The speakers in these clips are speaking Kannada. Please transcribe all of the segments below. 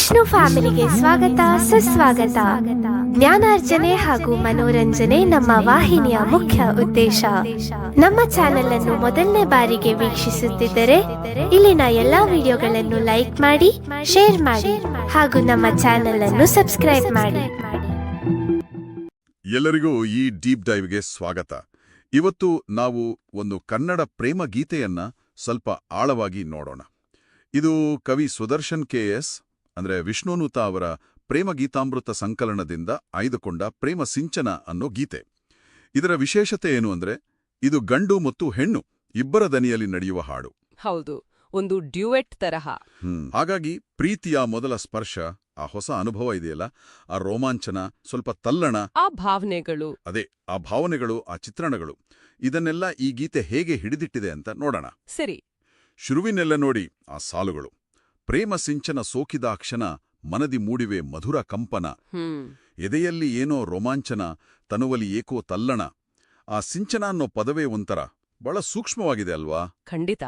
ವಿಷ್ಣು ಫ್ಯಾಮಿಲಿಗೆ ಸ್ವಾಗತ, ಸುಸ್ವಾಗತ. ಜ್ಞಾನಾರ್ಜನೆ ಹಾಗೂ ಮನೋರಂಜನೆ ನಮ್ಮ ವಾಹಿನಿಯ ಮುಖ್ಯ ಉದ್ದೇಶ. ನಮ್ಮ ಚಾನೆಲ್ ಅನ್ನು ಮೊದಲನೇ ಬಾರಿಗೆ ವೀಕ್ಷಿಸುತ್ತಿದ್ದರೆ, ಇಲ್ಲಿನ ಎಲ್ಲಾ ವಿಡಿಯೋಗಳನ್ನು ಲೈಕ್ ಮಾಡಿ, ಶೇರ್ ಮಾಡಿ ಹಾಗೂ ನಮ್ಮ ಚಾನೆಲ್ ಅನ್ನು ಸಬ್ಸ್ಕ್ರೈಬ್ ಮಾಡಿ. ಎಲ್ಲರಿಗೂ ಈ ಡೀಪ್ ಡೈವ್ಗೆ ಸ್ವಾಗತ. ಇವತ್ತು ನಾವು ಒಂದು ಕನ್ನಡ ಪ್ರೇಮ ಗೀತೆಯನ್ನ ಸ್ವಲ್ಪ ಆಳವಾಗಿ ನೋಡೋಣ. ಇದು ಕವಿ ಸುದರ್ಶನ್ ಕೆ ಎಸ್ ಅಂದ್ರೆ ವಿಷ್ಣುನೂತ ಅವರ ಪ್ರೇಮ ಗೀತಾಮೃತ ಸಂಕಲನದಿಂದ ಆಯ್ದುಕೊಂಡ ಪ್ರೇಮ ಸಿಂಚನ ಅನ್ನೋ ಗೀತೆ. ಇದರ ವಿಶೇಷತೆ ಏನು ಅಂದ್ರೆ ಇದು ಗಂಡು ಮತ್ತು ಹೆಣ್ಣು ಇಬ್ಬರ ದನಿಯಲ್ಲಿ ನಡೆಯುವ ಹಾಡು. ಹೌದು ಒಂದು ಡ್ಯೂಯೆಟ್ ತರಹ. ಹಾಗಾಗಿ ಪ್ರೀತಿಯ ಮೊದಲ ಸ್ಪರ್ಶ ಆ ಹೊಸ ಅನುಭವ ಇದೆಯಲ್ಲ ಆ ರೋಮಾಂಚನ ಸ್ವಲ್ಪ ತಲ್ಲಣ. ಆ ಭಾವನೆಗಳು. ಅದೇ ಆ ಭಾವನೆಗಳು ಆ ಚಿತ್ರಣಗಳು. ಇದನ್ನೆಲ್ಲ ಈ ಗೀತೆ ಹೇಗೆ ಹಿಡಿದಿಟ್ಟಿದೆ ಅಂತ ನೋಡೋಣ. ಸರಿ. ಶುರುವಿನೆಲ್ಲ ನೋಡಿ ಆ ಸಾಲುಗಳು. ಪ್ರೇಮ ಸಿಂಚನ ಸೋಕಿದ ಕ್ಷಣ ಮನದಿ ಮೂಡಿವೆ ಮಧುರ ಕಂಪನ. ಎದೆಯಲ್ಲಿ ಏನೋ ರೋಮಾಂಚನ ತನುವಲಿ ಏಕೋ ತಲ್ಲಣ. ಆ ಸಿಂಚನ ಅನ್ನೋ ಪದವೇ ಒಂಥರ. ಬಹಳ ಸೂಕ್ಷ್ಮವಾಗಿದೆ ಅಲ್ವಾ? ಖಂಡಿತ.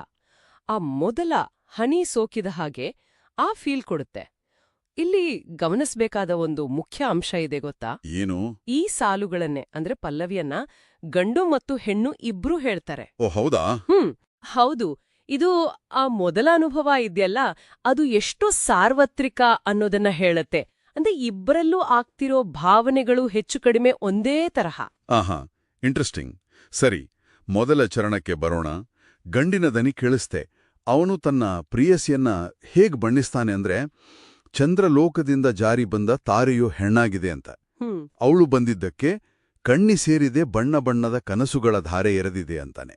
ಆ ಮೊದಲ ಹನಿ ಸೋಕಿದ ಹಾಗೆ ಆ ಫೀಲ್ ಕೊಡುತ್ತೆ. ಇಲ್ಲಿ ಗಮನಿಸಬೇಕಾದ ಒಂದು ಮುಖ್ಯ ಅಂಶ ಇದೆ ಗೊತ್ತಾ? ಏನು? ಈ ಸಾಲುಗಳನ್ನೇ ಅಂದ್ರೆ ಪಲ್ಲವಿಯನ್ನ ಗಂಡು ಮತ್ತು ಹೆಣ್ಣು ಇಬ್ರೂ ಹೇಳ್ತಾರೆ. ಓ ಹೌದಾ? ಹ್ಮ್ ಹೌದು. ಇದು ಆ ಮೊದಲ ಅನುಭವ ಇದೆಯಲ್ಲ ಅದು ಎಷ್ಟು ಸಾರ್ವತ್ರಿಕ ಅನ್ನೋದನ್ನ ಹೇಳತ್ತೆ. ಅಂದ್ರೆ ಇಬ್ಬರಲ್ಲೂ ಆಗ್ತಿರೋ ಭಾವನೆಗಳು ಹೆಚ್ಚು ಕಡಿಮೆ ಒಂದೇ ತರಹ. ಆಹಾ ಇಂಟ್ರೆಸ್ಟಿಂಗ್ ಸರಿ ಮೊದಲ ಚರಣಕ್ಕೆ ಬರೋಣ. ಗಂಡಿನ ದನಿ ಕೇಳಿಸ್ತೆ. ಅವನು ತನ್ನ ಪ್ರಿಯಸಿಯನ್ನ ಹೇಗ್ ಬಣ್ಣಿಸ್ತಾನೆ ಅಂದ್ರೆ ಚಂದ್ರಲೋಕದಿಂದ ಜಾರಿ ಬಂದ ತಾರೆಯು ಹೆಣ್ಣಾಗಿದೆ ಅಂತ. ಅವಳು ಬಂದಿದ್ದಕ್ಕೆ ಕಣ್ಣಿ ಸೇರಿದೆ ಬಣ್ಣ ಬಣ್ಣದ ಕನಸುಗಳ ಧಾರೆ ಎರೆದಿದೆ ಅಂತಾನೆ.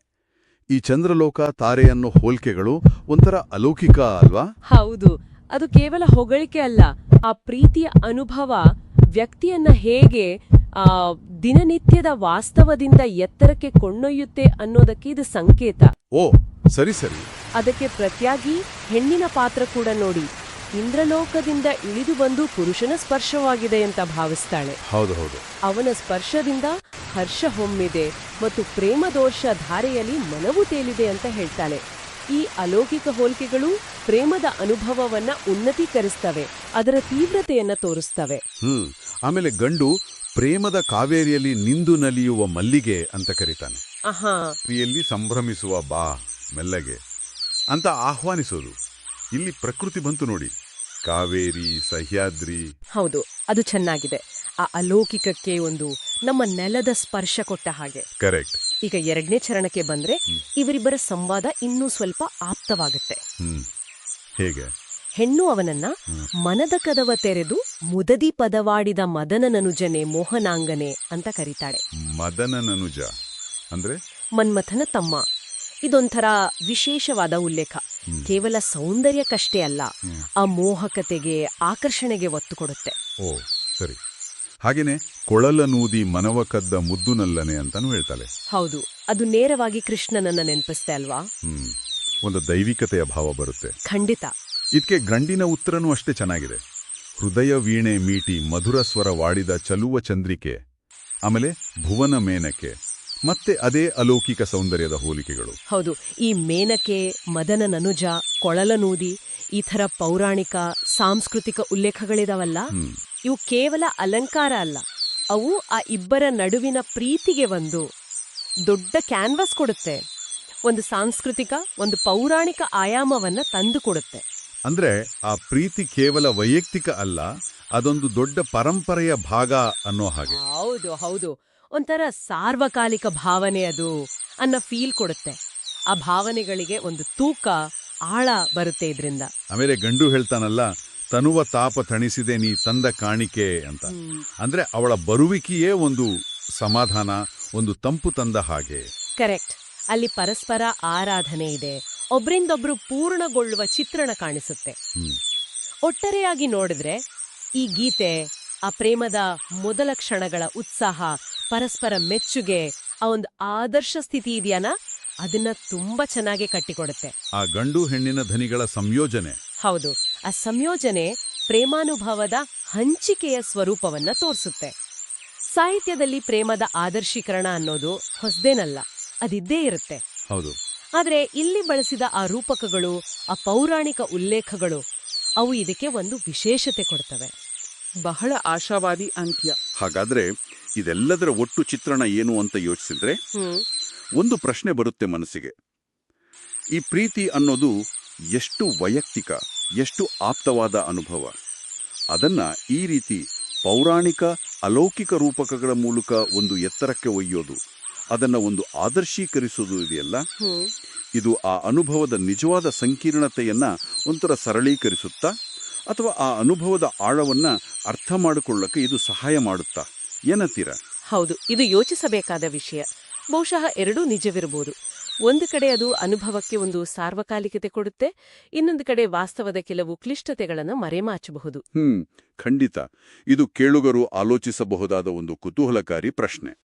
ಈ ಚಂದ್ರಲೋಕ ತಾರೆ ಅನ್ನೋ ಹೋಲ್ಕೆಗಳು ಒಂಥರ ಅಲೌಕಿಕ ಅಲ್ವಾ? ಹೌದು. ಅದು ಕೇವಲ ಹೊಗಳಿಕೆ ಅಲ್ಲ. ಆ ಪ್ರೀತಿಯ ಅನುಭವ ವ್ಯಕ್ತಿಯನ್ನ ಹೇಗೆ ಆ ದಿನನಿತ್ಯದ ವಾಸ್ತವದಿಂದ ಎತ್ತರಕ್ಕೆ ಕೊಂಡೊಯ್ಯುತ್ತೆ ಅನ್ನೋದಕ್ಕೆ ಇದು ಸಂಕೇತ. ಓ ಸರಿ ಸರಿ. ಅದಕ್ಕೆ ಪ್ರತಿಯಾಗಿ ಹೆಣ್ಣಿನ ಪಾತ್ರ ಕೂಡ ನೋಡಿ. ಇಂದ್ರಲೋಕದಿಂದ ಇಳಿದು ಬಂದು ಪುರುಷನ ಸ್ಪರ್ಶವಾಗಿದೆ ಅಂತ ಭಾವಿಸ್ತಾಳೆ. ಹೌದು ಹೌದು. ಅವನ ಸ್ಪರ್ಶದಿಂದ ಹರ್ಷ ಹೊಮ್ಮಿದೆ ಮತ್ತು ಪ್ರೇಮದೋಷ ಧಾರೆಯಲ್ಲಿ ಮನವು ತೇಲಿದೆ ಅಂತ ಹೇಳ್ತಾಳೆ. ಈ ಅಲೌಕಿಕ ಹೋಲಿಕೆಗಳು ಪ್ರೇಮದ ಅನುಭವವನ್ನ ಉನ್ನತೀಕರಿಸ್ತವೆ ಅದರ ತೀವ್ರತೆಯನ್ನ ತೋರಿಸ್ತವೆ. ಹ್ಮ್ ಆಮೇಲೆ ಗಂಡು ಪ್ರೇಮದ ಕಾವೇರಿಯಲ್ಲಿ ನಿಂದು ನಲಿಯುವ ಮಲ್ಲಿಗೆ ಅಂತ ಕರೀತಾನೆ. ಪ್ರಿಯಲ್ಲಿ ಸಂಭ್ರಮಿಸುವ ಬಾ ಮೆಲ್ಲಗೆ ಅಂತ ಆಹ್ವಾನಿಸೋದು. ಇಲ್ಲಿ ಪ್ರಕೃತಿ ಬಂತು ನೋಡಿ. ಕಾವೇರಿ ಸಹ್ಯಾದ್ರಿ. ಹೌದು ಅದು ಚೆನ್ನಾಗಿದೆ. ಆ ಅಲೌಕಿಕಕ್ಕೆ ಒಂದು ನಮ್ಮ ನೆಲದ ಸ್ಪರ್ಶ ಕೊಟ್ಟ ಹಾಗೆ. ಕರೆಕ್ಟ್ ಈಗ ಎರಡನೇ ಚರಣಕ್ಕೆ ಬಂದ್ರೆ ಇವರಿಬ್ಬರ ಸಂವಾದ ಇನ್ನೂ ಸ್ವಲ್ಪ ಆಪ್ತವಾಗುತ್ತೆ. ಹೇಗೆ? ಹೆಣ್ಣು ಅವನನ್ನ ಮನದ ಕದವ ತೆರೆದು ಮುದದಿ ಪದವಾಡಿದ ಮದನನನುಜನೆ ಮೋಹನಾಂಗನೆ ಅಂತ ಕರೀತಾಳೆ. ಮದನನನುಜ ಅಂದ್ರೆ? ಮನ್ಮಥನ ತಮ್ಮ. ಇದೊಂಥರ ವಿಶೇಷವಾದ ಉಲ್ಲೇಖ. ಕೇವಲ ಸೌಂದರ್ಯಕ್ಕಷ್ಟೇ ಅಲ್ಲ ಆ ಮೋಹಕತೆಗೆ ಆಕರ್ಷಣೆಗೆ ಒತ್ತು ಕೊಡುತ್ತೆ. ಓ ಸರಿ. ಹಾಗೇನೆ ಕೊಳಲನೂದಿ ಮನವ ಕದ್ದ ಮುದ್ದುನಲ್ಲನೆ ಅಂತಾನು ಹೇಳ್ತಾಳೆ. ಹೌದು ಅದು ನೇರವಾಗಿ ಕೃಷ್ಣನನ್ನ ನೆನಪಿಸ್ತೆ ಅಲ್ವಾ? ಹ್ಮ್ ಒಂದು ದೈವಿಕತೆಯ ಭಾವ ಬರುತ್ತೆ. ಖಂಡಿತ. ಇದಕ್ಕೆ ಗಂಡಿನ ಉತ್ತರನೂ ಅಷ್ಟೇ ಚೆನ್ನಾಗಿದೆ. ಹೃದಯ ವೀಣೆ ಮೀಟಿ ಮಧುರ ಸ್ವರ ವಾಡಿದ ಚಲುವ ಚಂದ್ರಿಕೆ ಆಮೇಲೆ ಭುವನ ಮೇನಕೆ ಮತ್ತೆ ಅದೇ ಅಲೌಕಿಕ ಸೌಂದರ್ಯದ ಹೋಲಿಕೆಗಳು. ಹೌದು ಈ ಮೇನಕೆ ಮದನ ನನುಜ ಕೊಳಲನೂದಿ ಈ ಥರ ಪೌರಾಣಿಕ ಸಾಂಸ್ಕೃತಿಕ ಉಲ್ಲೇಖಗಳಿದಾವಲ್ಲ? ಇವು ಕೇವಲ ಅಲಂಕಾರ ಅಲ್ಲ. ಅವು ಆ ಇಬ್ಬರ ನಡುವಿನ ಪ್ರೀತಿಗೆ ಒಂದು ದೊಡ್ಡ ಕ್ಯಾನ್ವಾಸ್ ಕೊಡುತ್ತೆ. ಒಂದು ಸಾಂಸ್ಕೃತಿಕ ಒಂದು ಪೌರಾಣಿಕ ಆಯಾಮವನ್ನ ತಂದು ಕೊಡುತ್ತೆ. ಅಂದ್ರೆ ಆ ಪ್ರೀತಿ ಕೇವಲ ವೈಯಕ್ತಿಕ ಅಲ್ಲ ಅದೊಂದು ದೊಡ್ಡ ಪರಂಪರೆಯ ಭಾಗ ಅನ್ನೋ ಹಾಗೆ. ಹೌದು ಹೌದು. ಒಂಥರ ಸಾರ್ವಕಾಲಿಕ ಭಾವನೆ ಅದು ಅನ್ನೋ ಫೀಲ್ ಕೊಡುತ್ತೆ. ಆ ಭಾವನೆಗಳಿಗೆ ಒಂದು ತೂಕ ಆಳ ಬರುತ್ತೆ ಇದರಿಂದ. ಆಮೇಲೆ ಗಂಡು ಹೇಳ್ತಾನಲ್ಲ ತನುವ ತಾಪ ತಣಿಸಿದೆ ನೀ ತಂದ ಕಾಣಿಕೆ ಅಂತ. ಅಂದ್ರೆ ಅವಳ ಬರುವಿಕೆಯೇ ಒಂದು ಸಮಾಧಾನ ಒಂದು ತಂಪು ತಂದ ಹಾಗೆ. ಕರೆಕ್ಟ್. ಅಲ್ಲಿ ಪರಸ್ಪರ ಆರಾಧನೆ ಇದೆ. ಒಬ್ರಿಂದೊಬ್ರು ಪೂರ್ಣಗೊಳ್ಳುವ ಚಿತ್ರಣ ಕಾಣಿಸುತ್ತೆ. ಒಟ್ಟರೆಯಾಗಿ ನೋಡಿದ್ರೆ ಈ ಗೀತೆ ಆ ಪ್ರೇಮದ ಮೊದಲ ಕ್ಷಣಗಳ ಉತ್ಸಾಹ ಪರಸ್ಪರ ಮೆಚ್ಚುಗೆ ಆ ಒಂದು ಆದರ್ಶ ಸ್ಥಿತಿ ಇದೆಯನ? ಅದನ್ನ ತುಂಬಾ ಚೆನ್ನಾಗಿ ಕಟ್ಟಿಕೊಡುತ್ತೆ. ಆ ಗಂಡು ಹೆಣ್ಣಿನ ಧನಿಗಳ ಸಂಯೋಜನೆ. ಹೌದು. ಆ ಸಂಯೋಜನೆ ಪ್ರೇಮಾನುಭವದ ಹಂಚಿಕೆಯ ಸ್ವರೂಪವನ್ನ ತೋರಿಸುತ್ತೆ. ಸಾಹಿತ್ಯದಲ್ಲಿ ಪ್ರೇಮದ ಆದರ್ಶೀಕರಣ ಅನ್ನೋದು ಹೊಸದೇನಲ್ಲ ಅದಿದ್ದೇ ಇರುತ್ತೆ. ಹೌದು. ಆದ್ರೆ ಇಲ್ಲಿ ಬಳಸಿದ ಆ ರೂಪಕಗಳು ಆ ಪೌರಾಣಿಕ ಉಲ್ಲೇಖಗಳು ಅವು ಇದಕ್ಕೆ ಒಂದು ವಿಶೇಷತೆ ಕೊಡ್ತವೆ. ಬಹಳ ಆಶಾವಾದಿ ಅಂತ್ಯ. ಹಾಗಾದ್ರೆ ಇದೆಲ್ಲದರ ಒಟ್ಟು ಚಿತ್ರಣ ಏನು ಅಂತ ಯೋಚಿಸಿದ್ರೆ? ಒಂದು ಪ್ರಶ್ನೆ ಬರುತ್ತೆ ಮನಸ್ಸಿಗೆ. ಈ ಪ್ರೀತಿ ಅನ್ನೋದು ಎಷ್ಟು ವೈಯಕ್ತಿಕ ಎಷ್ಟು ಆಪ್ತವಾದ ಅನುಭವ. ಅದನ್ನ ಈ ರೀತಿ ಪೌರಾಣಿಕ ಅಲೌಕಿಕ ರೂಪಕಗಳ ಮೂಲಕ ಒಂದು ಎತ್ತರಕ್ಕೆ ಒಯ್ಯೋದು ಅದನ್ನು ಒಂದು ಆದರ್ಶೀಕರಿಸೋದು ಇದೆಯಲ್ಲ? ಇದು ಆ ಅನುಭವದ ನಿಜವಾದ ಸಂಕೀರ್ಣತೆಯನ್ನ ಒಂಥರ ಸರಳೀಕರಿಸುತ್ತಾ ಅಥವಾ ಆ ಅನುಭವದ ಆಳವನ್ನ ಅರ್ಥ ಮಾಡಿಕೊಳ್ಳಕ್ಕೆ ಇದು ಸಹಾಯ ಮಾಡುತ್ತಾ? ಏನತ್ತೀರ? ಹೌದು ಇದು ಯೋಚಿಸಬೇಕಾದ ವಿಷಯ. ಬಹುಶಃ ಎರಡೂ ನಿಜವಿರಬಹುದು. ಒಂದು ಕಡೆ ಅದು ಅನುಭವಕ್ಕೆ ಒಂದು ಸಾರ್ವಕಾಲಿಕತೆ ಕೊಡುತ್ತೆ, ಇನ್ನೊಂದು ಕಡೆ ವಾಸ್ತವದ ಕೆಲವು ಕ್ಲಿಷ್ಟತೆಗಳನ್ನು ಮರೆಮಾಚಬಹುದು. ಹ್ಮ್, ಖಂಡಿತ. ಇದು ಕೇಳುಗರು ಆಲೋಚಿಸಬಹುದಾದ ಒಂದು ಕುತೂಹಲಕಾರಿ ಪ್ರಶ್ನೆ.